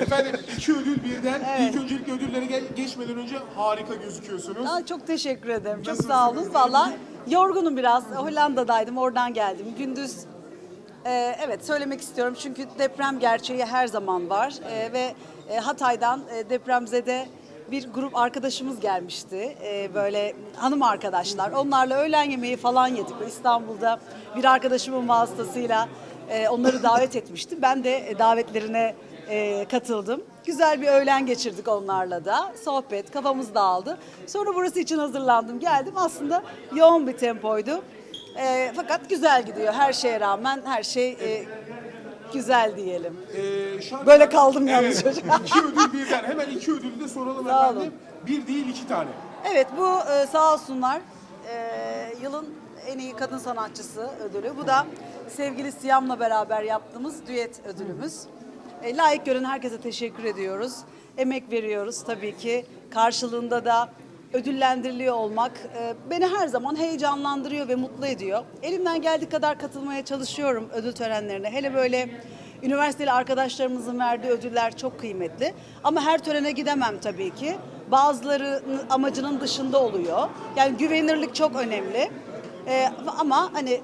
Efendim iki ödül birden. Evet. İlk öncelikle ödüllere geçmeden önce harika gözüküyorsunuz. Aa, çok teşekkür ederim. Çok Nasılsınız? sağ olun. Valla yorgunum biraz. Hollanda'daydım. Oradan geldim. Gündüz e, evet söylemek istiyorum. Çünkü deprem gerçeği her zaman var. E, ve e, Hatay'dan e, depremzede bir grup arkadaşımız gelmişti. E, böyle hanım arkadaşlar. Onlarla öğlen yemeği falan yedik. İstanbul'da bir arkadaşımın vasıtasıyla e, onları davet etmişti. Ben de e, davetlerine e, katıldım. Güzel bir öğlen geçirdik onlarla da. Sohbet, kafamız dağıldı. Sonra burası için hazırlandım. Geldim. Aslında yoğun bir tempoydu. E, fakat güzel gidiyor. Her şeye rağmen her şey e, güzel diyelim. Ee, şarkılar- Böyle kaldım yalnız çocuk. iki ödül birden. Hemen iki ödülü de soralım Sağ efendim. olun. Bir değil iki tane. Evet bu e, sağ olsunlar e, yılın en iyi kadın sanatçısı ödülü. Bu da sevgili Siyam'la beraber yaptığımız düet ödülümüz. E, layık gören herkese teşekkür ediyoruz. Emek veriyoruz tabii ki. Karşılığında da ödüllendiriliyor olmak e, beni her zaman heyecanlandırıyor ve mutlu ediyor. Elimden geldiği kadar katılmaya çalışıyorum ödül törenlerine. Hele böyle üniversiteli arkadaşlarımızın verdiği ödüller çok kıymetli. Ama her törene gidemem tabii ki. Bazıları amacının dışında oluyor. Yani güvenirlik çok önemli. Ee, ama hani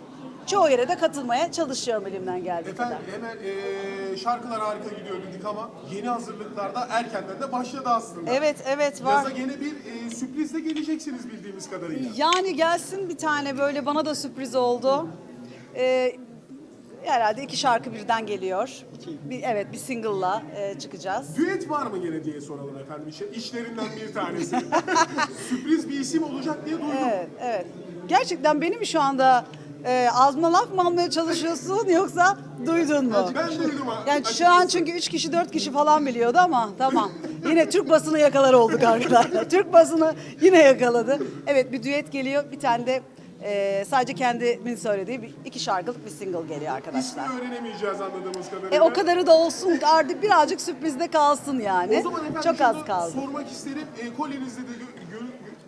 çoğu yere de katılmaya çalışıyorum elimden geldiği kadar. Efendim hemen ee, şarkılar harika gidiyor dedik ama yeni hazırlıklarda erkenden de başladı aslında. Evet evet var. Yaza gene bir ee, sürprizle geleceksiniz bildiğimiz kadarıyla. Yani gelsin bir tane böyle bana da sürpriz oldu. Ee, herhalde iki şarkı birden geliyor. Bir, evet bir single'la e, çıkacağız. Düet var mı gene diye soralım efendim. İşte işlerinden bir tanesi. Sürpriz bir isim olacak diye duydum. Evet, evet. Gerçekten benim şu anda e, ağzıma laf mı almaya çalışıyorsun yoksa duydun mu? Ben duydum. Yani şu an çünkü üç kişi dört kişi falan biliyordu ama tamam. Yine Türk basını yakalar olduk arkadaşlar. Türk basını yine yakaladı. Evet bir düet geliyor. Bir tane de e, sadece kendimin söylediği bir, iki şarkılık bir single geliyor İsmi arkadaşlar. öğrenemeyeceğiz anladığımız kadarıyla. E o kadarı da olsun artık birazcık sürprizde kalsın yani. O zaman efendim Çok az şunu kaldı. sormak isterim. E, kolenizde de gö-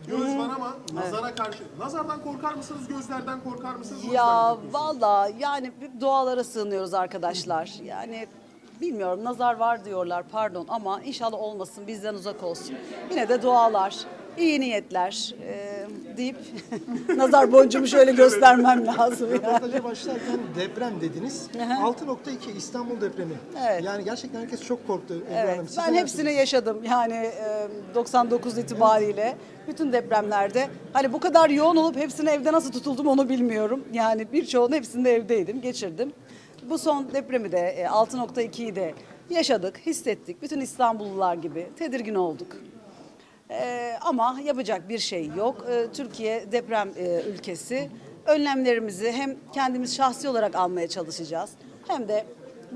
göz var ama nazara karşı. Nazardan korkar mısınız? Gözlerden korkar mısınız? Ya korkuyorsunuz. valla yani bir dualara sığınıyoruz arkadaşlar. Yani bilmiyorum nazar var diyorlar pardon ama inşallah olmasın bizden uzak olsun. Yine de dualar, iyi niyetler e, deyip nazar boncuğumu şöyle göstermem lazım yani. Röportaja başlarken deprem dediniz. 6.2 İstanbul depremi. Evet. Yani gerçekten herkes çok korktu. Ebru Evet, Hanım. Siz ben neler hepsini yaşadım yani e, 99 itibariyle bütün depremlerde. Hani bu kadar yoğun olup hepsini evde nasıl tutuldum onu bilmiyorum. Yani birçoğunun hepsinde evdeydim, geçirdim. Bu son depremi de e, 6.2'yi de yaşadık, hissettik. Bütün İstanbullular gibi tedirgin olduk. Ee, ama yapacak bir şey yok. Ee, Türkiye deprem e, ülkesi. Önlemlerimizi hem kendimiz şahsi olarak almaya çalışacağız hem de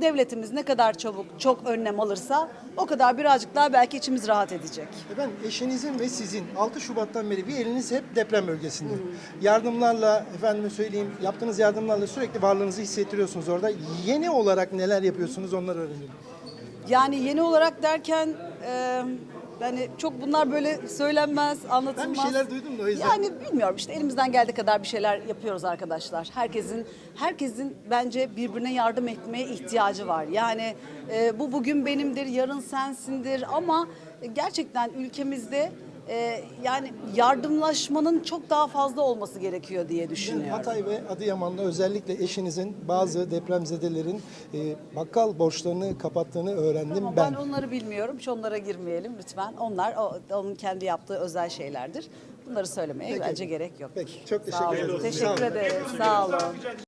devletimiz ne kadar çabuk çok önlem alırsa o kadar birazcık daha belki içimiz rahat edecek. Efendim eşinizin ve sizin 6 Şubat'tan beri bir eliniz hep deprem bölgesinde. Yardımlarla efendime söyleyeyim yaptığınız yardımlarla sürekli varlığınızı hissettiriyorsunuz orada. Yeni olarak neler yapıyorsunuz onları öğrenelim. Yani yeni olarak derken e, yani çok bunlar böyle söylenmez, anlatılmaz. Ben bir şeyler duydum da o yüzden. Yani bilmiyorum işte elimizden geldiği kadar bir şeyler yapıyoruz arkadaşlar. Herkesin herkesin bence birbirine yardım etmeye ihtiyacı var. Yani e, bu bugün benimdir, yarın sensindir ama gerçekten ülkemizde e, yani yardımlaşmanın çok daha fazla olması gerekiyor diye düşünüyorum. Hatay ve Adıyaman'da özellikle eşinizin bazı depremzedelerin e, bakkal borçlarını kapattığını öğrendim Ama ben. ben onları bilmiyorum. Hiç onlara girmeyelim lütfen. Onlar o, onun kendi yaptığı özel şeylerdir. Bunları söylemeye Peki. bence gerek yok. Peki çok teşekkür ederim. Teşekkür ederiz. Sağ olun.